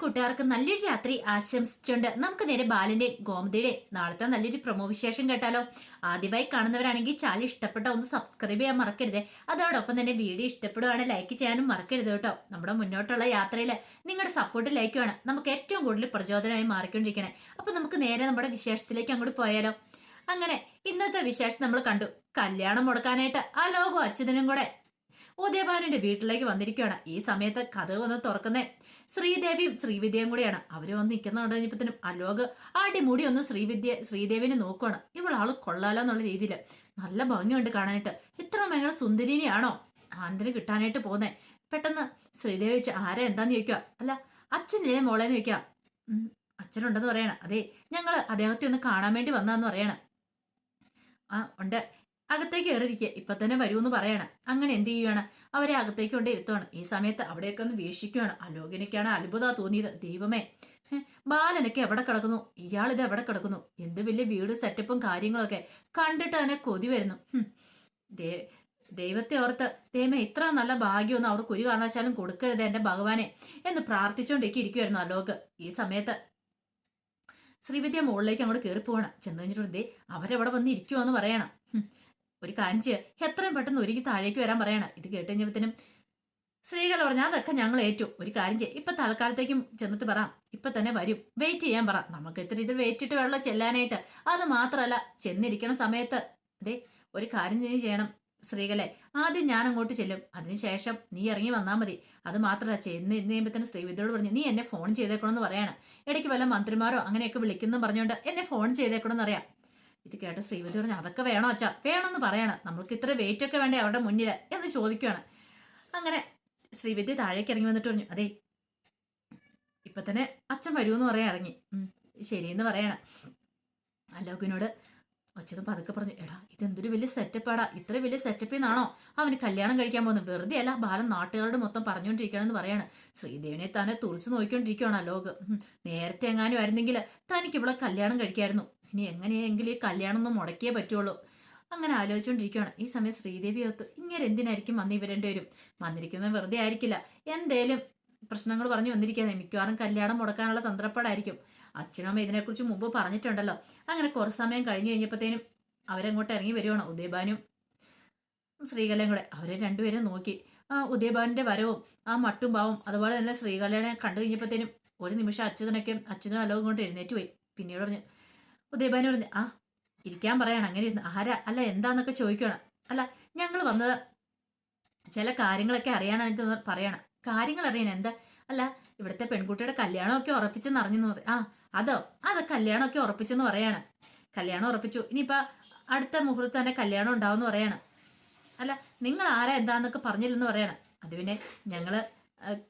കൂട്ടുകാർക്ക് നല്ലൊരു രാത്രി ആശംസിച്ചുകൊണ്ട് നമുക്ക് നേരെ ബാലന്റെ ഗോമതിയുടെ നാളത്തെ നല്ലൊരു പ്രൊമോ വിശേഷം കേട്ടാലോ. ആദ്യമായി കാണുന്നവരാണെങ്കിൽ ചാനൽ ഇഷ്ടപ്പെട്ട ഒന്ന് സബ്സ്ക്രൈബ് ചെയ്യാൻ മറക്കരുത്. അതോടൊപ്പം തന്നെ വീഡിയോ ഇഷ്ടപ്പെടുവാണ് ലൈക്ക് ചെയ്യാനും മറക്കരുത് കേട്ടോ. നമ്മുടെ മുന്നോട്ടുള്ള യാത്രയിൽ നിങ്ങളുടെ സപ്പോർട്ട് ലൈക്കുമാണ് നമുക്ക് ഏറ്റവും കൂടുതൽ പ്രചോദനമായി മാറിക്കൊണ്ടിരിക്കണേ. അപ്പൊ നമുക്ക് നേരെ നമ്മുടെ വിശേഷത്തിലേക്ക് അങ്ങോട്ട് പോയാലോ. അങ്ങനെ ഇന്നത്തെ വിശേഷം നമ്മൾ കണ്ടു. കല്യാണം മുടക്കാനായിട്ട് ആ ലോകവും അച്യുതനും കൂടെ ഉദയഭാനുന്റെ വീട്ടിലേക്ക് വന്നിരിക്കുകയാണ്. ഈ സമയത്ത് കഥ വന്ന് തുറക്കുന്നേ. ശ്രീദേവിയും ശ്രീവിദ്യയും കൂടിയാണ്. അവർ വന്ന് നിൽക്കുന്ന കഴിഞ്ഞപ്പോഴത്തേനും അലോക് അടിമുടി ഒന്ന് ശ്രീവിദ്യ ശ്രീദേവിനെ നോക്കുവാണ്. ഇവളാൾ കൊള്ളാലോ എന്നുള്ള രീതിയിൽ. നല്ല ഭംഗിയുണ്ട് കാണാനായിട്ട്. ഇത്ര ഭയങ്കര സുന്ദരിനെയാണോ? ആന്തിന് കിട്ടാനായിട്ട് പോന്നെ പെട്ടെന്ന് ശ്രീദേവി വെച്ച് ആരാ? എന്താന്ന് ചോദിക്കുക അല്ല അച്ഛനില്ലേ മോളേന്ന് ചോദിക്കുക ഉം, അച്ഛനുണ്ടെന്ന് പറയണം. അതെ ഞങ്ങൾ അദ്ദേഹത്തെ ഒന്ന് കാണാൻ വേണ്ടി വന്നാന്ന് പറയണം. ആ ഉണ്ട്. അകത്തേക്ക് കയറിയിരിക്കുക ഇപ്പൊ തന്നെ വരുമെന്ന് പറയണം. അങ്ങനെ എന്ത് ചെയ്യുകയാണ് അവരെ അകത്തേക്ക് കൊണ്ട് ഇരുത്തുവാണ്. ഈ സമയത്ത് അവിടെയൊക്കെ ഒന്ന് വീക്ഷിക്കുകയാണ് അലോകനയ്ക്കാണ് അത്ഭുത തോന്നിയത്. ദൈവമേ. ബാലനൊക്കെ എവിടെ കിടക്കുന്നു? ഇയാൾ ഇത് എവിടെ കിടക്കുന്നു? എന്ത് വലിയ വീട് സെറ്റപ്പും കാര്യങ്ങളൊക്കെ കണ്ടിട്ട് തന്നെ കൊതി വരുന്നു. ദൈവത്തെ ഓർത്ത് ദൈവമേ ഇത്ര നല്ല ഭാഗ്യമൊന്നും അവർക്ക് ഒരു കാരണവശാലും കൊടുക്കരുത് എന്റെ ഭഗവാനെ എന്ന് പ്രാർത്ഥിച്ചുകൊണ്ടേക്ക് ഇരിക്കുമായിരുന്നു അലോക്. ഈ സമയത്ത് ശ്രീവിദ്യ മുകളിലേക്ക് അങ്ങോട്ട് കയറി പോവാണ് ചെന്ന് കഴിഞ്ഞിട്ടുണ്ട് അവരെവിടെ വന്ന് എന്ന് പറയണം. ഒരു കാര്യം എത്രയും പെട്ടെന്ന് ഒരുക്കി താഴേക്ക് വരാൻ പറയണം. ഇത് കേട്ട് കഴിഞ്ഞപ്പോഴത്തേനും സ്ത്രീകൾ പറഞ്ഞു അതൊക്കെ ഞങ്ങൾ ഏറ്റു. ഒരു കാര്യം ചെയ്യും. ഇപ്പൊ തൽക്കാലത്തേക്കും ചെന്നിട്ട് പറ. ഇപ്പൊ തന്നെ വരും. വെയിറ്റ് ചെയ്യാൻ പറ. നമുക്ക് ഇത്ര ഇത് വെയിറ്റ് ഇട്ട് വെള്ളം ചെല്ലാനായിട്ട്. അത് മാത്രമല്ല ചെന്നിരിക്കണ സമയത്ത് അതെ ഒരു കാര്യം നീ ചെയ്യണം സ്ത്രീകളെ. ആദ്യം ഞാൻ അങ്ങോട്ട് ചെല്ലും. അതിനുശേഷം നീ ഇറങ്ങി വന്നാൽ മതി. അത് മാത്രമല്ല ചെന്ന് ഇന്ന് കഴിയുമ്പോൾ ശ്രീവിദ്യയോട് പറഞ്ഞു നീ എന്നെ ഫോൺ ചെയ്തേക്കണമെന്ന് പറയാണ്. ഇടയ്ക്ക് വല്ല മന്ത്രിമാരോ അങ്ങനെയൊക്കെ വിളിക്കുന്നു പറഞ്ഞുകൊണ്ട് എന്നെ ഫോൺ ചെയ്തേക്കണമെന്ന് അറിയാം. ഇത് കേട്ട ശ്രീവിദ്യ പറഞ്ഞു അതൊക്കെ വേണോ അച്ഛാ? വേണമെന്ന് പറയണം. നമ്മൾക്ക് ഇത്ര വെയിറ്റ് ഒക്കെ വേണ്ടേ അവരുടെ മുന്നിൽ എന്ന് ചോദിക്കുകയാണ് അങ്ങനെ ശ്രീവിദ്യ താഴേക്ക് ഇറങ്ങി വന്നിട്ട് പറഞ്ഞു അതെ ഇപ്പൊ തന്നെ അച്ഛൻ വരുമെന്ന് പറയാൻ ഇറങ്ങി. ശരി ശരിയെന്ന് പറയണം. അലോകിനോട് അച്ഛനും പതുക്കെ പറഞ്ഞു എടാ ഇതെന്തൊരു വലിയ സെറ്റപ്പാടാ ഇത്ര വലിയ സെറ്റപ്പിൽ നിന്നാണോ അവന് കല്യാണം കഴിക്കാൻ പോകുന്നത്? വെറുതെ അല്ല ബാലൻ നാട്ടുകാരോട് മൊത്തം പറഞ്ഞുകൊണ്ടിരിക്കണമെന്ന് പറയാണ്. ശ്രീദേവിനെ തന്നെ തുറച്ചു നോക്കിക്കൊണ്ടിരിക്കുകയാണ് അലോക്. നേരത്തെ എങ്ങാനും ആയിരുന്നെങ്കിൽ തനിക്ക് ഇവിടെ കല്യാണം കഴിക്കായിരുന്നു. ഇനി എങ്ങനെയെങ്കിലും ഈ കല്യാണം ഒന്ന് മുടക്കിയേ പറ്റുള്ളൂ. അങ്ങനെ ആലോചിച്ചുകൊണ്ടിരിക്കുകയാണ് ഈ സമയം ശ്രീദേവി ഓർത്ത് ഇങ്ങനെ എന്തിനായിരിക്കും വന്ന് ഇവർ രണ്ടുപേരും? വന്നിരിക്കുന്നത് വെറുതെ ആയിരിക്കില്ല. എന്തേലും പ്രശ്നങ്ങൾ പറഞ്ഞു വന്നിരിക്കുന്നത് മിക്കവാറും കല്യാണം മുടക്കാനുള്ള തന്ത്രപ്പാടായിരിക്കും. അച്ഛനമ്മ ഇതിനെക്കുറിച്ച് മുമ്പ് പറഞ്ഞിട്ടുണ്ടല്ലോ. അങ്ങനെ കുറച്ച് സമയം കഴിഞ്ഞു കഴിഞ്ഞപ്പോഴത്തേനും അവരങ്ങോട്ട് ഇറങ്ങി വരുവാണ്. ഉദയഭാനും ശ്രീകലയും കൂടെ. അവരെ രണ്ടുപേരും നോക്കി. ആ ഉദയഭാനിന്റെ വരവും ആ മട്ടും ഭാവം അതുപോലെ തന്നെ ശ്രീകലയെ കണ്ടു കഴിഞ്ഞപ്പോഴത്തേനും ഒരു നിമിഷം അച്യുതനൊക്കെ അച്യുതനും അലവും കൊണ്ട് എഴുന്നേറ്റ് പോയി. പിന്നീട് പറഞ്ഞു ഉദയഭാനു പറഞ്ഞു ആ ഇരിക്കാൻ പറയണം അങ്ങനെ ഇരുന്ന് ആരാ? അല്ല എന്താന്നൊക്കെ ചോദിക്കണം അല്ല ഞങ്ങൾ വന്നത് ചില കാര്യങ്ങളൊക്കെ അറിയാനായിട്ട് പറയണം. കാര്യങ്ങൾ അറിയണം. എന്താ? അല്ല ഇവിടുത്തെ പെൺകുട്ടിയുടെ കല്യാണമൊക്കെ ഉറപ്പിച്ചെന്ന് അറിഞ്ഞെന്ന് പറ- ആ അതോ? അത് കല്യാണമൊക്കെ ഉറപ്പിച്ചെന്ന് പറയാണ്. കല്യാണം ഉറപ്പിച്ചു. ഇനിയിപ്പോ അടുത്ത മുഹൂർത്തം തന്നെ കല്യാണം ഉണ്ടാവും പറയണം. അല്ല നിങ്ങൾ ആരാ എന്താന്നൊക്കെ പറഞ്ഞില്ലെന്ന് പറയണം. അത് പിന്നെ ഞങ്ങൾ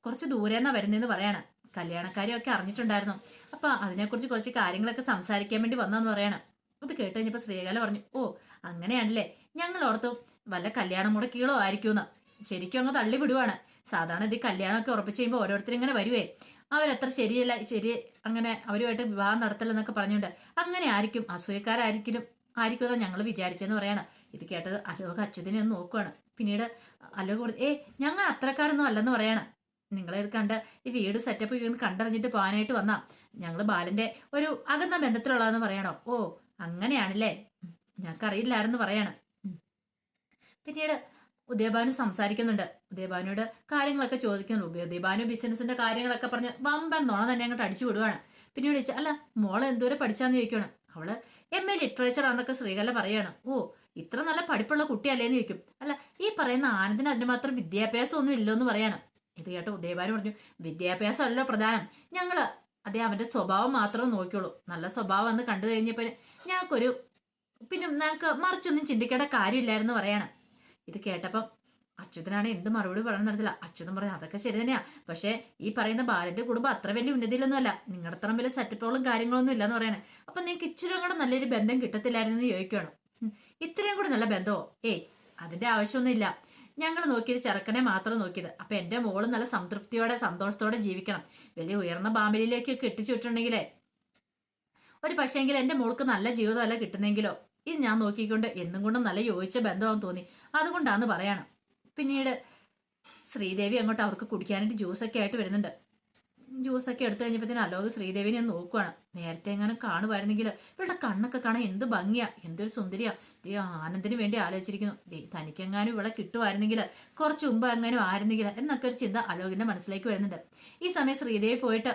കുറച്ച് ദൂരെന്നാ വരുന്നതെന്ന് പറയണം. കല്യാണക്കാരെയൊക്കെ അറിഞ്ഞിട്ടുണ്ടായിരുന്നു. അപ്പൊ അതിനെക്കുറിച്ച് കുറച്ച് കാര്യങ്ങളൊക്കെ സംസാരിക്കാൻ വേണ്ടി വന്നെന്ന് പറയണം. അത് കേട്ട് കഴിഞ്ഞപ്പോ ശ്രീകല പറഞ്ഞു ഓ അങ്ങനെയാണല്ലേ. ഞങ്ങൾ ഓർത്തു വല്ല കല്യാണം മുടക്കികളോ ആയിരിക്കുമെന്ന്. ശരിക്കും അങ്ങ് തള്ളി വിടുവാണ്. സാധാരണ ഇത് കല്യാണമൊക്കെ ഉറപ്പിച്ചു കഴിയുമ്പോൾ ഓരോരുത്തർ ഇങ്ങനെ വരുവേ. അവരത്ര ശരിയല്ല ശരി അങ്ങനെ അവരുമായിട്ട് വിവാഹം നടത്തലെന്നൊക്കെ പറഞ്ഞുകൊണ്ട് അങ്ങനെ ആയിരിക്കും അസൂയക്കാരായിരിക്കും ആയിരിക്കും ഞങ്ങൾ വിചാരിച്ചെന്ന് പറയാണ്. ഇത് കേട്ടത് അലോക അച്യുതനെ ഒന്ന് നോക്കുവാണ്. പിന്നീട് അലോക ഏ ഞങ്ങൾ അത്രക്കാരൊന്നും അല്ലെന്ന് പറയാണ്. നിങ്ങളെ ഇത് കണ്ട് ഈ വീട് സെറ്റപ്പ് ചെയ്യുന്ന കണ്ടറിഞ്ഞിട്ട് പോകാനായിട്ട് വന്നാ. ഞങ്ങൾ ബാലന്റെ ഒരു അകന്ന ബന്ധത്തിലുള്ളതെന്ന് പറയണോ? ഓ അങ്ങനെയാണല്ലേ. ഞങ്ങൾക്കറിയില്ലായിരുന്നു പറയാണ്. പിന്നീട് ഉദയഭാനു സംസാരിക്കുന്നുണ്ട്. ഉദയഭാനുയോട് കാര്യങ്ങളൊക്കെ ചോദിക്കുന്നു. ഉദയഭാനു ബിസിനസിന്റെ കാര്യങ്ങളൊക്കെ പറഞ്ഞ് വമ്പൻ നോണ തന്നെ അങ്ങോട്ട് അടിച്ചു വിടുവാണ്. പിന്നീട് ചോദിച്ചു അല്ല മോൾ എന്തോരം പഠിച്ചാന്ന് ചോദിക്കണം അവൾ എം എ ലിറ്ററേച്ചർ ആണെന്നൊക്കെ ശ്രീകല പറയാണ്. ഓ ഇത്ര നല്ല പഠിപ്പുള്ള കുട്ടിയല്ലേന്ന് ചോദിക്കും. അല്ല ഈ പറയുന്ന ആനന്ദിന് അതിന് മാത്രം വിദ്യാഭ്യാസം ഒന്നും ഇല്ലെന്ന് പറയാണ്. ഇത് കേട്ട് ഉദയഭാനു പറഞ്ഞു വിദ്യാഭ്യാസം അല്ലല്ലോ പ്രധാനം. ഞങ്ങൾ അതേ അവന്റെ സ്വഭാവം മാത്രം നോക്കിയോളൂ നല്ല സ്വഭാവം എന്ന് കണ്ടു കഴിഞ്ഞപ്പോ ഞങ്ങൾക്കൊരു പിന്നെ ഞങ്ങൾക്ക് മറിച്ചൊന്നും ചിന്തിക്കേണ്ട കാര്യമില്ലായിരുന്നു പറയാണ്. ഇത് കേട്ടപ്പം അച്യുതനാണ് എന്ത് മറുപടി പറയാൻ നടത്തില്ല. അച്യുതൻ പറഞ്ഞു അതൊക്കെ ശരി തന്നെയാ. പക്ഷേ ഈ പറയുന്ന ബാലന്റെ കുടുംബം അത്ര വലിയ ഉന്നതിയിലൊന്നും അല്ല നിങ്ങളുടെ അത്ര വലിയ സെറ്റപ്പുകളും കാര്യങ്ങളൊന്നും ഇല്ലെന്ന് പറയണേ. അപ്പൊ നിങ്ങൾക്ക് ഇച്ചിരി കൂടെ നല്ലൊരു ബന്ധം കിട്ടത്തില്ലായിരുന്നു എന്ന് ചോദിക്കണം ഉം, ഇത്രയും കൂടെ നല്ല ബന്ധമോ? ഏയ് അതിന്റെ ആവശ്യമൊന്നുമില്ല. ഞങ്ങൾ നോക്കിയത് ചെറുക്കനെ മാത്രം നോക്കിയത്. അപ്പൊ എന്റെ മോൾ നല്ല സംതൃപ്തിയോടെ സന്തോഷത്തോടെ ജീവിക്കണം. വലിയ ഉയർന്ന ഫാമിലിയിലേക്ക് കെട്ടിച്ചു വിട്ടിട്ടുണ്ടെങ്കിലേ. ഒരു പക്ഷേങ്കിൽ എന്റെ മോൾക്ക് നല്ല ജീവിതമല്ല കിട്ടുന്നെങ്കിലോ? ഇത് ഞാൻ നോക്കിക്കൊണ്ട് എന്നും കൊണ്ടും നല്ല യോജിച്ച ബന്ധമാണെന്ന് തോന്നി. അതുകൊണ്ടാന്ന് പറയണം. പിന്നീട് ശ്രീദേവി അങ്ങോട്ട് അവർക്ക് കുടിക്കാനായിട്ട് ജ്യൂസൊക്കെ ആയിട്ട് വരുന്നുണ്ട്. ജ്യൂസൊക്കെ എടുത്തു കഴിഞ്ഞപ്പോഴത്തേന് അലോക് ശ്രീദേവിനെ ഒന്ന് നോക്കുവാണ്. നേരത്തെ എങ്ങനെ കാണുമായിരുന്നെങ്കിൽ ഇവളുടെ കണ്ണൊക്കെ കാണാൻ എന്ത് ഭംഗിയാ എന്തൊരു സുന്ദരിയാ. ദേ ആനന്ദിന് വേണ്ടി ആലോചിച്ചിരിക്കുന്നു. ദേ തനിക്കെങ്ങാനും ഇവിടെ കിട്ടുമായിരുന്നെങ്കിൽ കുറച്ച് മുമ്പ് എങ്ങാനും ആയിരുന്നെങ്കിൽ എന്നൊക്കെ ഒരു ചിന്ത അലോകിന്റെ മനസ്സിലേക്ക് വരുന്നുണ്ട്. ഈ സമയം ശ്രീദേവി പോയിട്ട്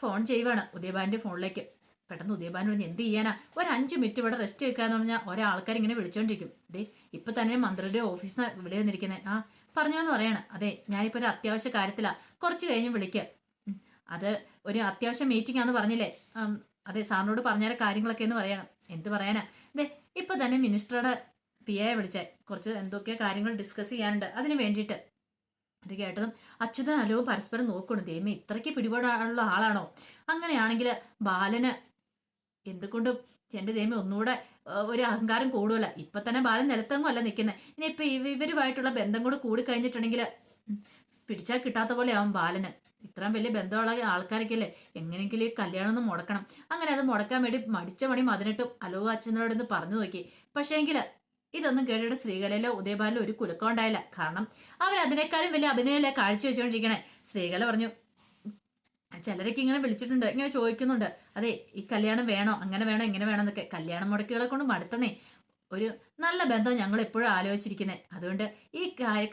ഫോൺ ചെയ്യുവാണ് ഉദയബാന്റെ ഫോണിലേക്ക്. പെട്ടെന്ന് ഉദയബാൻ പറഞ്ഞ് എന്ത് ചെയ്യാനാ? ഒരു അഞ്ച് മിനിറ്റ് ഇവിടെ റെസ്റ്റ് വെക്കാന്ന് പറഞ്ഞാൽ ഒരാൾക്കാർ ഇങ്ങനെ വിളിച്ചോണ്ടിരിക്കും. ദേ ഇപ്പൊ തന്നെ മന്ത്രിയുടെ ഓഫീസിൽ നിന്ന് ഇവിടെ വന്നിരിക്കുന്നത് ആ പറഞ്ഞു എന്ന് പറയാണ്. അതെ ഞാനിപ്പോ ഒരു അത്യാവശ്യ കാര്യത്തിലാ. കുറച്ച് കഴിഞ്ഞ് വിളിക്കുക ഉം, അത് ഒരു അത്യാവശ്യ മീറ്റിംഗ് ആന്ന് പറഞ്ഞില്ലേ? അതെ സാറിനോട് പറഞ്ഞ കാര്യങ്ങളൊക്കെ എന്ന് പറയണം. എന്ത് പറയാനാ? ദേ ഇപ്പൊ തന്നെ മിനിസ്റ്ററുടെ പി എ വിളിച്ചേ. കുറച്ച് എന്തൊക്കെയോ കാര്യങ്ങൾ ഡിസ്കസ് ചെയ്യാനുണ്ട്. അതിന് വേണ്ടിയിട്ട്. ഇത് കേട്ടതും അച്യുതൻ അലവും പരസ്പരം നോക്കണം ദൈവമേ ഇത്രയ്ക്ക് പിടിപാടുള്ള ആളാണോ? അങ്ങനെയാണെങ്കിൽ ബാലന് എന്തുകൊണ്ടും എന്റെ ദൈവമേ ഒന്നുകൂടെ ഒരു അഹങ്കാരം കൂടുതല. ഇപ്പൊ തന്നെ ബാലൻ നിലത്തെങ്ങും അല്ല നിൽക്കുന്നത് ഇനി ഇപ്പൊ ഇവ- ഇവരുമായിട്ടുള്ള ബന്ധം കൂടെ കൂടി കഴിഞ്ഞിട്ടുണ്ടെങ്കിൽ പിടിച്ചാൽ കിട്ടാത്ത പോലെ ആവും ബാലന്. ഇത്രയും വലിയ ബന്ധമുള്ള ആൾക്കാരൊക്കെ അല്ലേ എങ്ങനെയെങ്കിലും ഈ കല്യാണം ഒന്ന് മുടക്കണം. അങ്ങനെ അത് മുടക്കാൻ വേണ്ടി മടിച്ച പണി മതിനിട്ടും അലോക അച്ഛനോട് ഒന്ന് പറഞ്ഞു നോക്കി. പക്ഷേങ്കിൽ ഇതൊന്നും കേട്ടിട്ട് ശ്രീകലയിലോ ഉദയബാലിലോ ഒരു കുലുക്കം ഉണ്ടായില്ല. കാരണം അവരതിനേക്കാളും വലിയ അഭിനയല്ലേ കാഴ്ച വെച്ചുകൊണ്ടിരിക്കണേ. ശ്രീകല പറഞ്ഞു ചിലരൊക്കെ ഇങ്ങനെ വിളിച്ചിട്ടുണ്ട് ഇങ്ങനെ ചോദിക്കുന്നുണ്ട്. അതെ ഈ കല്യാണം വേണോ? അങ്ങനെ വേണോ? ഇങ്ങനെ വേണോ എന്നൊക്കെ. കല്യാണം മുടക്കുകളെ കൊണ്ട് മടുത്തന്നേ. ഒരു നല്ല ബന്ധം ഞങ്ങൾ എപ്പോഴും ആലോചിച്ചിരിക്കുന്നത് അതുകൊണ്ട് ഈ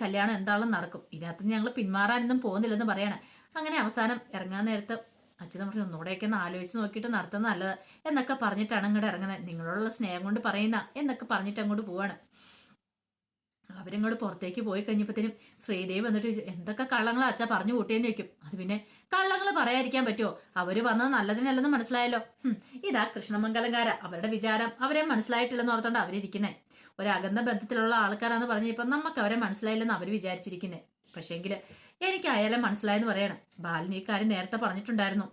കല്യാണം എന്താണെന്ന് നടക്കും. ഇതിനകത്ത് ഞങ്ങൾ പിന്മാറാനൊന്നും പോകുന്നില്ലെന്ന് പറയാണ്. അങ്ങനെ അവസാനം ഇറങ്ങാൻ നേരത്ത് അച്ഛൻ പറഞ്ഞു ഒന്നുകൂടെയൊക്കെ ഒന്ന് ആലോചിച്ച് നോക്കിയിട്ട് നടത്തുന്നത് നല്ലത് എന്നൊക്കെ പറഞ്ഞിട്ടാണ് ഇങ്ങോട്ട് ഇറങ്ങുന്നത് നിങ്ങളോടുള്ള സ്നേഹം കൊണ്ട് പറയുന്ന എന്നൊക്കെ പറഞ്ഞിട്ട് അങ്ങോട്ട് പോവാണ്. അവരിങ്ങോട്ട് പുറത്തേക്ക് പോയി കഴിഞ്ഞപ്പോഴത്തേനും ശ്രീദേവി വന്നിട്ട് എന്തൊക്കെ കള്ളങ്ങൾ അച്ഛാ പറഞ്ഞു കൂട്ടിയെന്ന് ചോദിക്കും. അത് പിന്നെ കള്ളങ്ങൾ പറയാതിരിക്കാൻ പറ്റുമോ? അവർ വന്നത് നല്ലതിനല്ലെന്ന് മനസ്സിലായല്ലോ. ഇതാ കൃഷ്ണമംഗലംകാര അവരുടെ വിചാരം. അവരെ മനസ്സിലായിട്ടില്ലെന്ന് ഓർത്തോണ്ട് അവരിരിക്കുന്നത് ഒരു ബന്ധത്തിലുള്ള ആൾക്കാരാന്ന് പറഞ്ഞപ്പോ നമുക്ക് അവരെ മനസ്സിലായില്ലെന്ന് അവർ വിചാരിച്ചിരിക്കുന്നത് പക്ഷേങ്കിൽ എനിക്ക് അയാളെ മനസ്സിലായെന്ന് പറയണം. ബാലിന് ഈ കാര്യം നേരത്തെ പറഞ്ഞിട്ടുണ്ടായിരുന്നു.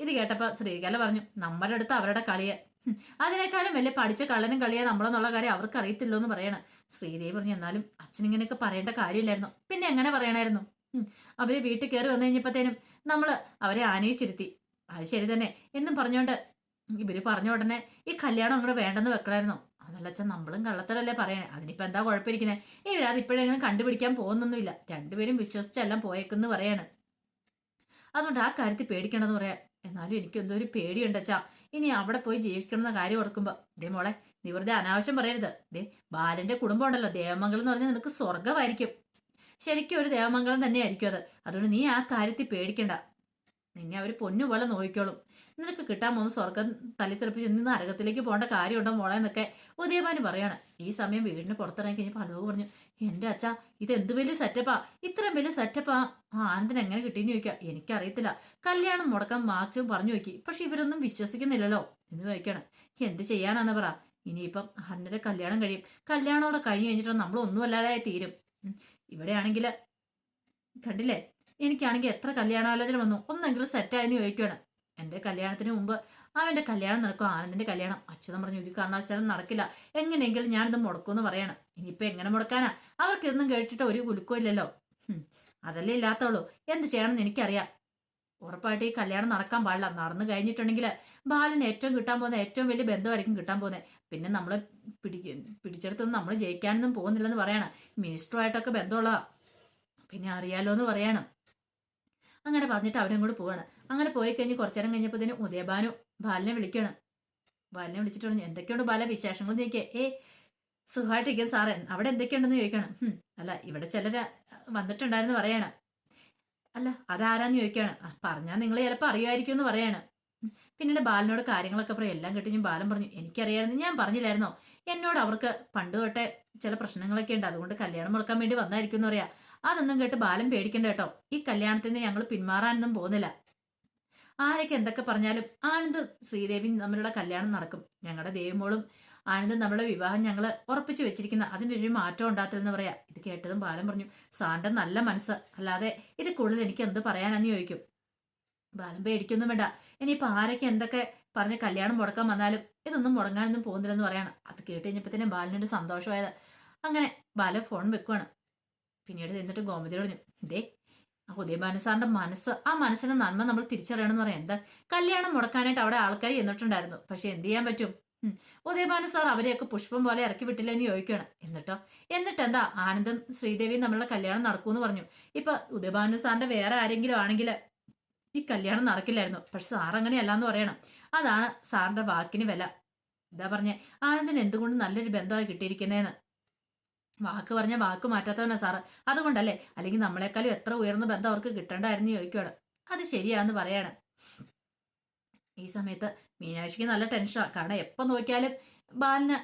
ഇത് കേട്ടപ്പോൾ ശ്രീകല പറഞ്ഞു നമ്മുടെ അടുത്ത് അവരുടെ കളിയെ അതിനേക്കാളും വലിയ പഠിച്ച കള്ളനും കളിയാ നമ്മളെന്നുള്ള കാര്യം അവർക്ക് അറിയത്തില്ലോ എന്ന് പറയണം. ശ്രീദേവി പറഞ്ഞു എന്നാലും അച്ഛൻ ഇങ്ങനെയൊക്കെ പറയേണ്ട കാര്യമില്ലായിരുന്നു. പിന്നെ എങ്ങനെ പറയണായിരുന്നു? അവർ വീട്ടിൽ കയറി വന്നു കഴിഞ്ഞപ്പോഴത്തേനും നമ്മൾ അവരെ ആനയിച്ചിരുത്തി. അത് ശരി തന്നെ. എന്നും പറഞ്ഞോണ്ട് ഇവർ പറഞ്ഞ ഉടനെ ഈ കല്യാണം അങ്ങോട്ട് വേണ്ടെന്ന് വെക്കണായിരുന്നു. അതല്ല അച്ഛൻ നമ്മളും കള്ളത്തരല്ലേ പറയണേ. അതിനിപ്പോ എന്താ കുഴപ്പമിരിക്കുന്നത് ഇവരത് ഇപ്പോഴെങ്ങനെ കണ്ടുപിടിക്കാൻ പോകുന്നൊന്നുമില്ല. രണ്ടുപേരും വിശ്വസിച്ചെല്ലാം പോയേക്കെന്ന് പറയാണ്. അതുകൊണ്ട് ആ കാര്യത്തിൽ പേടിക്കണമെന്ന് പറയാം. എന്നാലും എനിക്ക് എന്തോ ഒരു പേടിയുണ്ട് അച്ഛാ. ഇനി അവിടെ പോയി ജീവിക്കണമെന്ന കാര്യം ഓർക്കുമ്പോ ദേ മോളെ നീ വെറുതെ അനാവശ്യം പറയരുത്. ദേ ബാലന്റെ കുടുംബം ഉണ്ടല്ലോ ദേവമംഗലം എന്ന് പറഞ്ഞാൽ നിനക്ക് സ്വർഗമായിരിക്കും ശരിക്കും ഒരു ദേവമംഗലം തന്നെയായിരിക്കും അത്. അതുകൊണ്ട് നീ ആ കാര്യത്തിൽ പേടിക്കണ്ട. നിന്നെ അവർ പൊന്നുപോലെ നോക്കിക്കോളും നിനക്ക് കിട്ടാൻ പോകുന്ന സ്വർഗം തല്ലിത്തെറിപ്പിച്ച് നിന്ന് നരകത്തിലേക്ക് പോകേണ്ട കാര്യമുണ്ടോ മോളെ എന്നൊക്കെ ഉദയഭാന് പറയാണ്. ഈ സമയം വീടിന് പുറത്തിറങ്ങി കഴിഞ്ഞപ്പോൾ അലോക് പറഞ്ഞു എന്റെ അച്ഛ ഇത് എന്ത് വലിയ സെറ്റപ്പാ ഇത്രയും വലിയ സെറ്റപ്പാ ആ ആനന്ദിന് എങ്ങനെ കിട്ടിയെന്ന് ചോദിക്കുക. എനിക്കറിയത്തില്ല. കല്യാണം മുടക്കാൻ മാക്സിമം പറഞ്ഞു നോക്കി. പക്ഷെ ഇവരൊന്നും വിശ്വസിക്കുന്നില്ലല്ലോ. എന്ന് ചോദിക്കണം എന്ത് ചെയ്യാനാന്ന് പറ. ഇനിയിപ്പം ഹന്നിന്റെ കല്യാണം കഴിയും. കല്യാണം കഴിഞ്ഞ് കഴിഞ്ഞിട്ട് നമ്മൾ ഒന്നും അല്ലാതെ തീരും. ഇവിടെയാണെങ്കിൽ കണ്ടില്ലേ? എനിക്കാണെങ്കിൽ എത്ര കല്യാണാലോചന വന്നു? ഒന്നെങ്കിലും സെറ്റായെന്ന് ചോദിക്കുകയാണ് എന്റെ കല്യാണത്തിന് മുമ്പ് അവന്റെ കല്യാണം നടക്കും ആനന്ദിന്റെ കല്യാണം. അച്ഛൻ പറഞ്ഞു ഒരു കാരണവശാലും നടക്കില്ല. എങ്ങനെയെങ്കിലും ഞാനിത് മുടക്കുമെന്ന് പറയണം. ഇനിയിപ്പോൾ എങ്ങനെ മുടക്കാനാ? അവർക്ക് ഇതൊന്നും കേട്ടിട്ട് ഒരു കുലുക്കുമില്ലല്ലോ അതല്ലേ ഇല്ലാത്തുള്ളൂ എന്ത് ചെയ്യണമെന്ന് എനിക്കറിയാം. ഉറപ്പായിട്ട് ഈ കല്യാണം നടക്കാൻ പാടില്ല. നടന്നു കഴിഞ്ഞിട്ടുണ്ടെങ്കിൽ ബാലന് ഏറ്റവും കിട്ടാൻ പോകുന്ന ഏറ്റവും വലിയ ബന്ധമായിരിക്കും കിട്ടാൻ പോകുന്നത്. പിന്നെ നമ്മൾ പിടി പിടിച്ചെടുത്തൊന്നും നമ്മൾ ജയിക്കാനൊന്നും പോകുന്നില്ലെന്ന് പറയണം. മിനിസ്റ്ററുമായിട്ടൊക്കെ ബന്ധമുള്ളതാ. പിന്നെ അറിയാലോ എന്ന് പറയണം. അങ്ങനെ പറഞ്ഞിട്ട് അവരും കൂടെ പോവാണ്. അങ്ങനെ പോയി കഴിഞ്ഞ് കുറച്ചു നേരം കഴിഞ്ഞപ്പോ ഉദയബാനു ബാലിനെ വിളിക്കണം. ബാലിനെ വിളിച്ചിട്ട് പറഞ്ഞു എന്തൊക്കെയുണ്ട് ബാല വിശേഷങ്ങൾ? ചോദിക്കുക. ഏ സുഖമായിട്ടിരിക്കും സാറേ. അവിടെ എന്തൊക്കെയുണ്ടെന്ന് ചോദിക്കണം. അല്ല ഇവിടെ ചിലര് വന്നിട്ടുണ്ടായിരുന്നു പറയണം. അല്ല അതാരാന്ന് ചോദിക്കാണ് ആ, പറഞ്ഞാൽ നിങ്ങൾ ചിലപ്പോൾ അറിയുമായിരിക്കും എന്ന് പറയാണ്. പിന്നീട് ബാലനോട് കാര്യങ്ങളൊക്കെ പറയും. എല്ലാം കിട്ടി ഞാൻ ബാലൻ പറഞ്ഞു എനിക്കറിയായിരുന്നു ഞാൻ പറഞ്ഞില്ലായിരുന്നോ? എന്നോട് അവർക്ക് പണ്ട് തൊട്ടേ ചില പ്രശ്നങ്ങളൊക്കെ ഉണ്ട്. അതുകൊണ്ട് കല്യാണം മുടക്കാൻ വേണ്ടി വന്നായിരിക്കും എന്ന് പറയാ. അതൊന്നും കേട്ട് ബാലൻ പേടിക്കണ്ട കേട്ടോ. ഈ കല്യാണത്തിൽ നിന്ന് ഞങ്ങൾ പിന്മാറാനൊന്നും പോകുന്നില്ല. ആരൊക്കെ എന്തൊക്കെ പറഞ്ഞാലും ആനന്ദ് ശ്രീദേവിയും തമ്മിലുള്ള കല്യാണം നടക്കും. ഞങ്ങളുടെ ദേവിമോളും ആനന്ദും നമ്മളെ വിവാഹം ഞങ്ങൾ ഉറപ്പിച്ചു വെച്ചിരിക്കുന്ന. അതിനൊരു മാറ്റം ഉണ്ടാകത്തില്ലെന്ന് പറയാ. ഇത് കേട്ടതും ബാലൻ പറഞ്ഞു സാറിന്റെ നല്ല മനസ്സ്. അല്ലാതെ ഇത് കൂടുതൽ എനിക്ക് എന്ത് പറയാനെന്ന് ചോദിക്കും. ബാലൻ പേടിക്കൊന്നും വേണ്ട. ഇനിയിപ്പോ ആരൊക്കെ എന്തൊക്കെ പറഞ്ഞ് കല്യാണം മുടക്കാൻ വന്നാലും ഇതൊന്നും മുടങ്ങാനൊന്നും പോകുന്നില്ലെന്ന് പറയണം. അത് കേട്ട് കഴിഞ്ഞപ്പോഴത്തേനും ബാലനൊരു സന്തോഷമായത്. അങ്ങനെ ബാലൻ ഫോൺ വെക്കുവാണ്. പിന്നീട് എന്നിട്ട് ഗോമതി പറഞ്ഞു ഇതേ ആ ഉദയഭാനു സാറിന്റെ മനസ്സ് ആ മനസ്സിന്റെ നന്മ നമ്മൾ തിരിച്ചറിയണമെന്ന് പറയാം. എന്താ? കല്യാണം മുടക്കാനായിട്ട് അവിടെ ആൾക്കാർ എന്നിട്ടുണ്ടായിരുന്നു പക്ഷെ എന്ത് ചെയ്യാൻ പറ്റും? ഉദയബാന സാർ അവരെയൊക്കെ പുഷ്പം പോലെ ഇറക്കി വിട്ടില്ല എന്ന് ചോദിക്കുകയാണ്. എന്നിട്ടോ? എന്നിട്ട് എന്താ ആനന്ദം ശ്രീദേവിയും നമ്മളുടെ കല്യാണം നടക്കൂന്ന് പറഞ്ഞു. ഇപ്പൊ ഉദയഭാനു സാറിന്റെ വേറെ ആരെങ്കിലും ആണെങ്കിൽ ഈ കല്യാണം നടക്കില്ലായിരുന്നു. പക്ഷെ സാർ അങ്ങനെയല്ല എന്ന് പറയണം. അതാണ് സാറിന്റെ വാക്കിന് വില. എന്താ പറഞ്ഞേ? ആനന്ദിന് എന്തുകൊണ്ട് നല്ലൊരു ബന്ധമായി കിട്ടിയിരിക്കുന്നതെന്ന് വാക്ക് പറഞ്ഞ വാക്ക് മാറ്റാത്തവനാ സാറ്. അതുകൊണ്ടല്ലേ? അല്ലെങ്കിൽ നമ്മളെക്കാളും എത്ര ഉയർന്ന ബന്ധം അവർക്ക് കിട്ടേണ്ടായിരുന്നു ചോദിക്കുകയാണ് അത് ശരിയാന്ന് പറയാണ്. ഈ സമയത്ത് മീനാക്ഷിക്ക് നല്ല ടെൻഷനാണ് കാരണം എപ്പോൾ നോക്കിയാലും ബാലിന്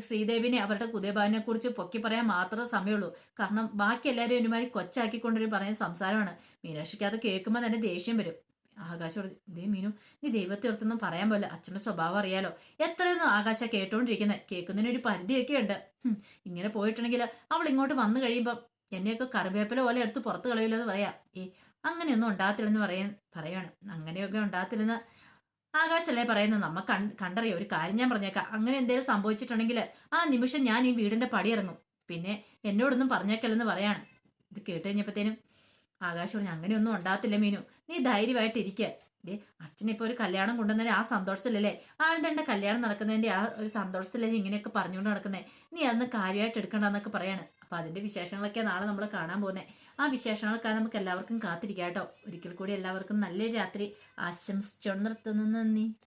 ശ്രീദേവിനെ അവരുടെ കുതേബാലിനെ കുറിച്ച് പൊക്കി പറയാൻ മാത്രമേ സമയമുള്ളൂ. കാരണം ബാക്കി എല്ലാവരും ഒരുമാതിരി കൊച്ചാക്കിക്കൊണ്ടൊരു പറയുന്ന സംസാരമാണ്. മീനാക്ഷിക്ക് അത് കേൾക്കുമ്പോൾ തന്നെ ദേഷ്യം വരും. ആകാശോട് ഇതേ മീനു നീ ദൈവത്തെ ഓർത്തൊന്നും പറയാൻ പോലെ അച്ഛന്റെ സ്വഭാവം അറിയാലോ. എത്രയൊന്നും ആകാശ കേട്ടോണ്ടിരിക്കുന്നത് കേൾക്കുന്നതിന് ഒരു പരിധിയൊക്കെ ഉണ്ട് ഇങ്ങനെ പോയിട്ടുണ്ടെങ്കിൽ അവൾ ഇങ്ങോട്ട് വന്നു കഴിയുമ്പം എന്നെയൊക്കെ കറിവേപ്പില പോലെ എടുത്ത് പുറത്ത് കളയില്ലെന്ന് പറയാം. ഏ അങ്ങനെയൊന്നും ഉണ്ടാകത്തില്ലെന്ന് പറയാൻ പറയാണ് അങ്ങനെയൊക്കെ ഉണ്ടാകത്തില്ലെന്ന് ആകാശല്ലേ പറയുന്നത്? നമ്മ കണ്ടറിയോ? ഒരു കാര്യം ഞാൻ പറഞ്ഞേക്കാം. അങ്ങനെ എന്തെങ്കിലും സംഭവിച്ചിട്ടുണ്ടെങ്കിൽ ആ നിമിഷം ഞാൻ ഈ വീടിന്റെ പടിയിറങ്ങും പിന്നെ എന്നോടൊന്നും പറഞ്ഞേക്കല്ലെന്ന് പറയാണ്. ഇത് കേട്ട് കഴിഞ്ഞപ്പോഴത്തേനും ആകാശം പറഞ്ഞു അങ്ങനെയൊന്നും ഉണ്ടാകത്തില്ല മീനു. നീ ധൈര്യമായിട്ടിരിക്കുക ദേ അച്ഛനിപ്പോ ഒരു കല്യാണം കൊണ്ടുവന്നതിന് ആ സന്തോഷത്തിലല്ലേ? ആനന്ദന്റെ കല്യാണം നടക്കുന്നതിന്റെ ആ ഒരു സന്തോഷത്തിലല്ലേ ഇങ്ങനെയൊക്കെ പറഞ്ഞുകൊണ്ട് നടക്കുന്നേ? നീ അന്ന് കാര്യമായിട്ട് എടുക്കണ്ടെന്നൊക്കെ പറയാണ്. അപ്പൊ അതിന്റെ വിശേഷങ്ങളൊക്കെ നാളെ നമ്മൾ കാണാൻ പോകുന്നത് ആ വിശേഷങ്ങളൊക്കെ നമുക്ക് എല്ലാവർക്കും കാത്തിരിക്കാം കേട്ടോ. ഒരിക്കൽ കൂടി എല്ലാവർക്കും നല്ലൊരു രാത്രി ആശംസിച്ചോണ്ട് നിർത്തുന്നു. നന്ദി.